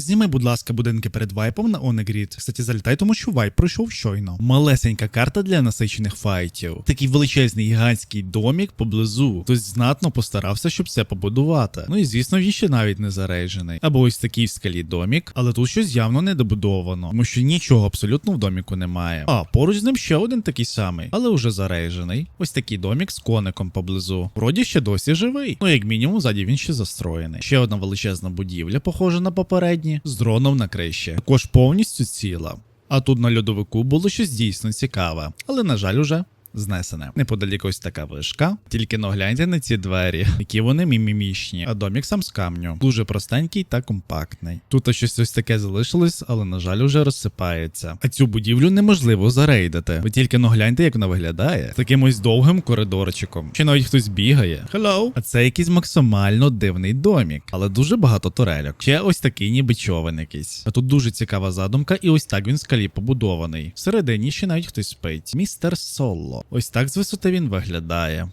Зніми, будь ласка, будинки перед вайпом на Онегрід. Кстати, залітай, тому що вайп пройшов щойно. Малесенька карта для насичених файтів. Такий величезний гігантський домік поблизу. Хтось знатно постарався, щоб це побудувати. Ну і звісно, він ще навіть не зарейджений. Або ось такий в скалі домік, але тут щось явно не добудовано, тому що нічого абсолютно в доміку немає. А поруч з ним ще один такий самий, але вже зарейджений. Ось такий домік з коником поблизу. Вроді ще досі живий. Ну як мінімум, ззаді він ще застроєний. Ще одна величезна будівля, похожа на попередні, з дроном на криші. Також повністю ціла. А тут на льодовику було щось дійсно цікаве, але на жаль, уже. Знесене. Неподалік ось така вишка. Тільки но гляньте на ці двері, які вони мімімішні. А домік сам з камню. Дуже простенький та компактний. Тут щось ось таке залишилось, але на жаль, уже розсипається. А цю будівлю неможливо зарейдити. Ви тільки но гляньте, як вона виглядає. З Таким ось довгим коридорчиком. Чи навіть хтось бігає. Hello. А це якийсь максимально дивний домік, але дуже багато турельок. Ще ось такий ніби човен якийсь. А тут дуже цікава задумка, і ось так він в скалі побудований. Всередині ще навіть хтось спить. Містер Соло. Ось так з висоти він виглядає.